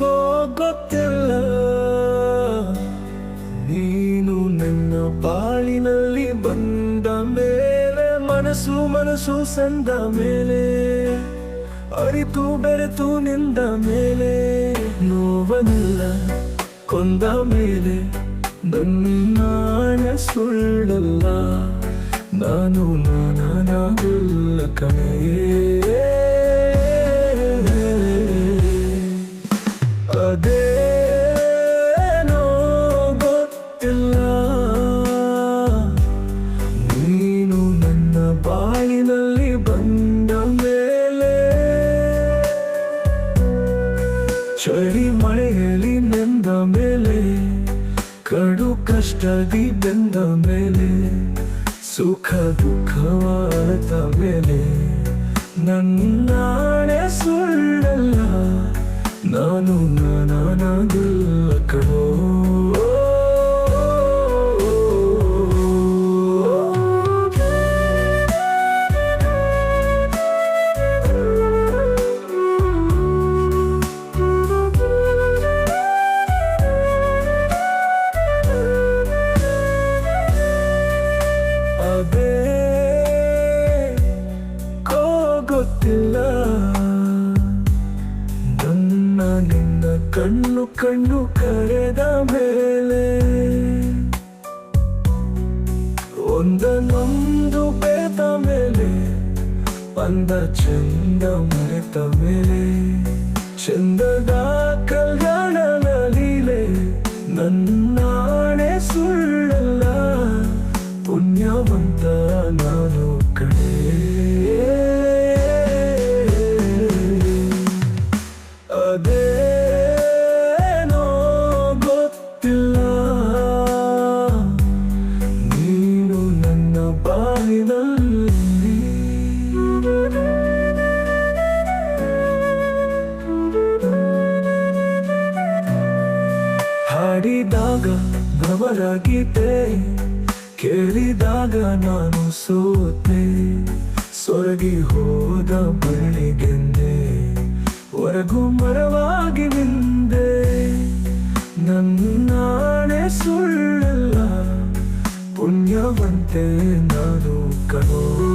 ಅದೇ ಗೊತ್ತಿಲ್ಲ ನೀನು ನನ್ನ ಬಾಳಿನಲ್ಲಿ ಬಂದ ಮೇಲೆ ಮನಸ್ಸು ಮನಸ್ಸು ಸಂದ ಮೇಲೆ ಅರಿತು ಬೆರೆತು ನಿಂದ ಮೇಲೆ ನೋವನಿಲ್ಲ ಕೊಂದ ಮೇಲೆ ನನ್ನ ಸುಳ್ಳಲ್ಲ ನಾನು ನಾನಾಗಿಲ್ಲ ಕಣೆಯೇ ಚಳಿ ಮಳೆಯಲ್ಲಿ ನೆಂದ ಮೇಲೆ, ಕಡು ಕಷ್ಟದಿ ಬೆಂದ ಮೇಲೆ, ಸುಖ ದುಃಖವಾದ ಮೇಲೆ. ನನ್ನಾಣೆ ಸುಳ್ಳಲ್ಲ, ನಾನು ನಾನಾಗಿಲ್ಲ ಕಣೋ. ನನ್ನ ಕಣ್ಣು ಕಣ್ಣು ಕರೆದ ಮೇಲೆ ಒಂದನ್ನೊಂದು ಬೇತ ಮೇಲೆ, ಬಂದ ಚಂದ ಮರೆತ ಮೇಲೆ, ಚಂದದ ಕಲ್ಯಾಣ ಲೀಲೆ ನನ್ನಾಣೆ ಸುಳ್ಳಲ್ಲ ನನ್ನ ಬಾಳಿನಲ್ಲಿ ಹಾಡಿದಾಗ ಭ್ರಮರಾಗಿದ್ದೆ ಕೇಳಿದಾಗ ನಾನು ಸೋತೆ. ಸೊರಗಿ ಹೋದ ಬಳಿಗೆಂದೆ ಹೊರಗು ಮರವಾಗಿ ನಿಂದೆ. ನನ್ನಾಣೆ కలవంటే నన్ను కను